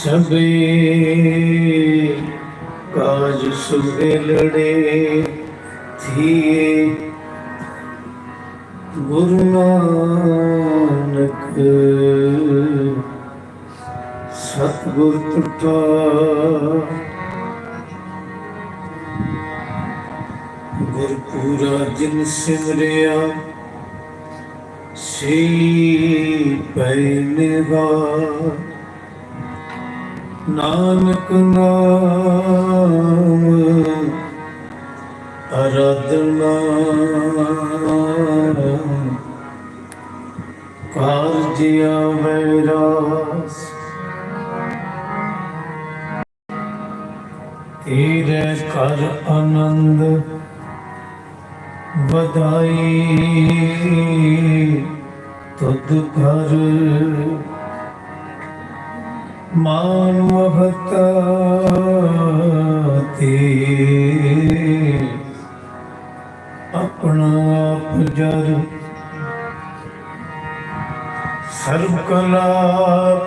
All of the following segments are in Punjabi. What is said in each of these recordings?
ਸਭੇ ਕਾਜ ਸੁਗਲੜੇ ਥੀਏ। ਗੁਰੂ ਨਾਨਕ ਸਤਿਗੁਰ ਟੁੱਟਾ ਗੁਰ ਪੂਰਾ ਜਿਨ ਸਿਮਰਿਆ ਸੀ ਪੈਨਵਾ ਨਾਨਕ ਨਾਮ ਅਰਾਧਨਾ ਕਾਰਜਿਆ ਮੈਰਾਸ ਤੇਰੇ ਕਰ ਆਨੰਦ ਵਧਾਈ। ਤੁਧ ਘਰ ਮਾਨਵਤਾ ਆਪਣਾ ਆਪ ਜਰ ਸਰਬ ਕਲਾ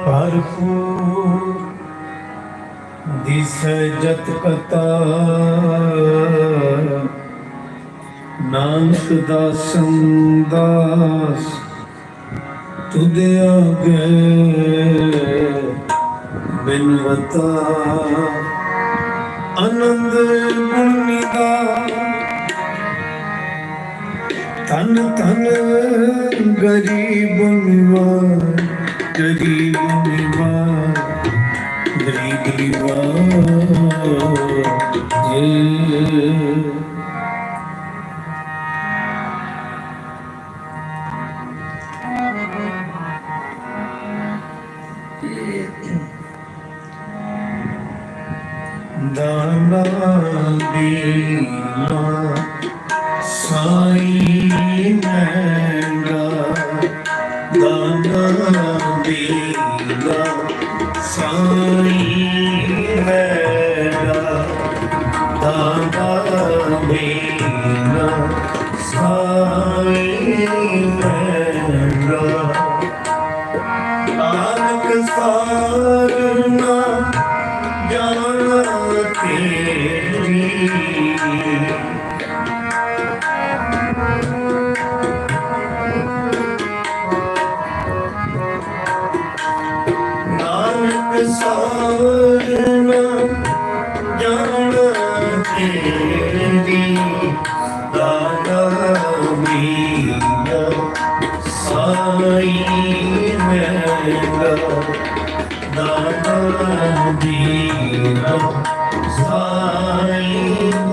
ਭਰਪੂਰ ਦਿਸ ਜਤ ਕਤਾ ਨਾਨਕ ਦਾਸੰ ਦਾਸ ਤੁਧ ਆਗੇ ਬਿਨਵਤਾ ਆਨੰਦ ਗੁਣ ਨਿਦਾ ਤਨ ਤਨ ਗਰੀਬ ਨਿਵਾਰ ਗਰੀਬ ਨਿਵਾਰ ਗਰੀਬ Dino, Dino, Dino,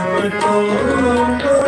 I'm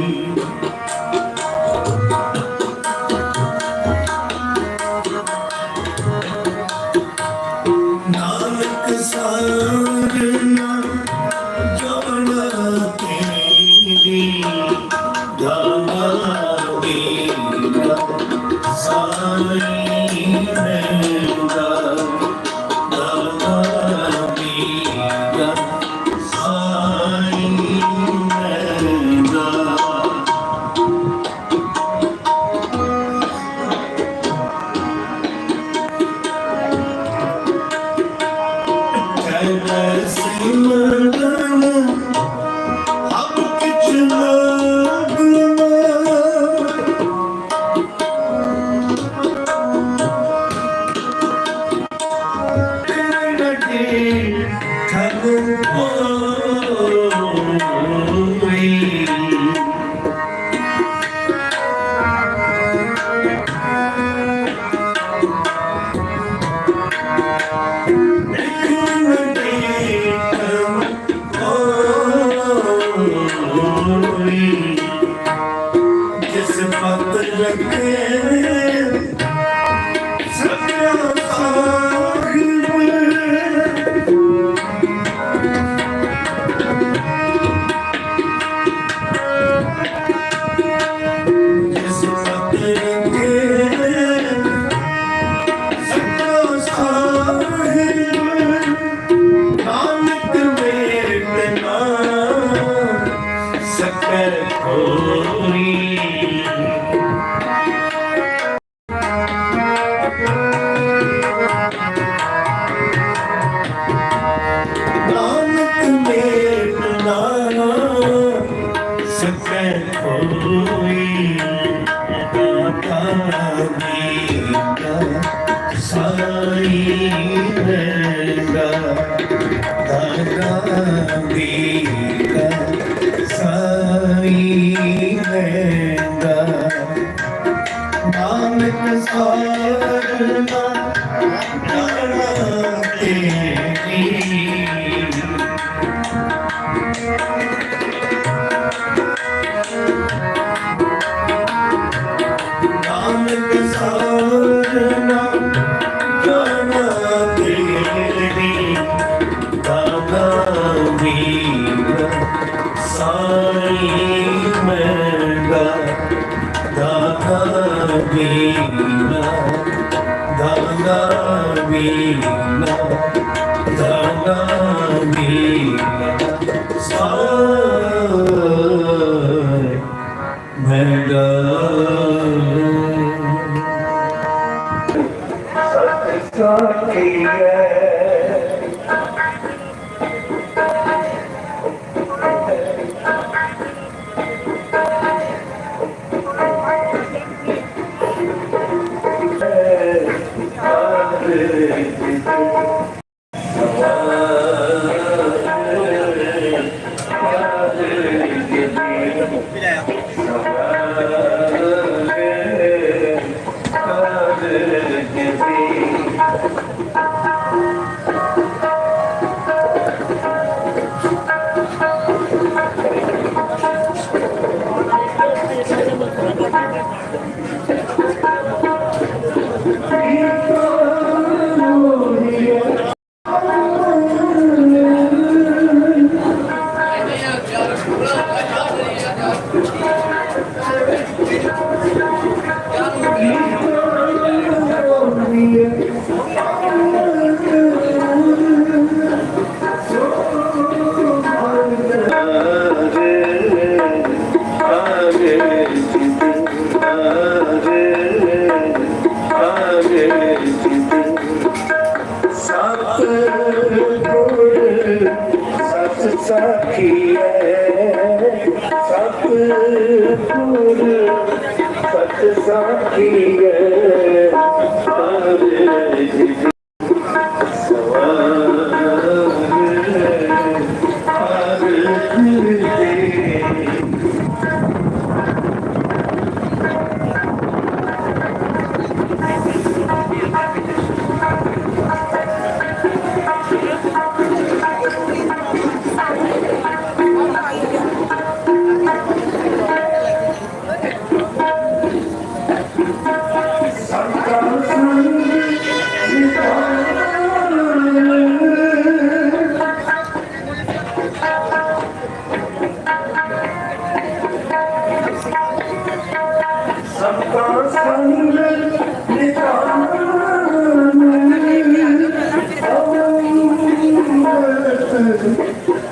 ਜਿਸ ਪਤ ਲੱਗੇ Saira Amen. ਸਾਖੀ Hare Krishna.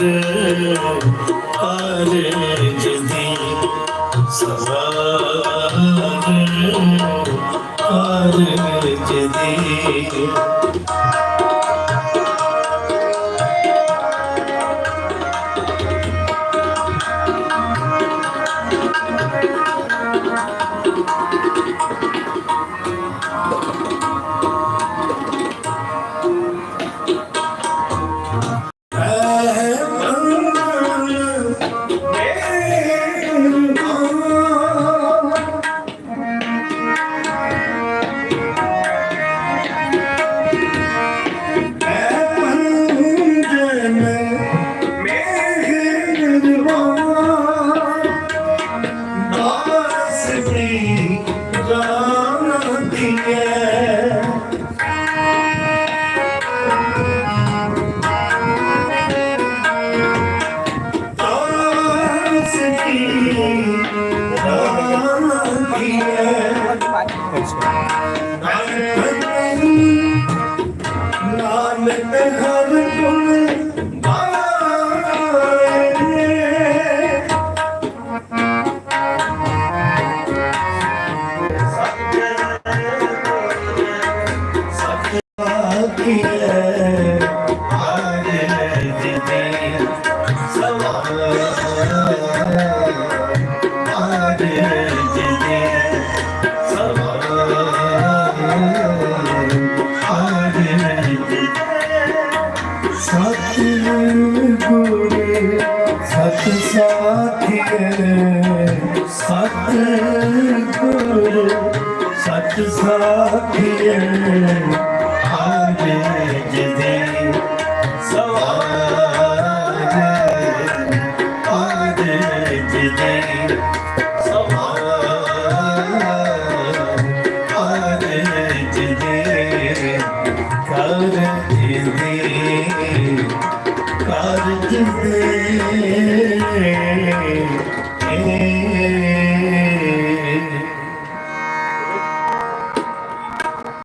are ਨਾਨਕ ਹਰ ਗੁਣ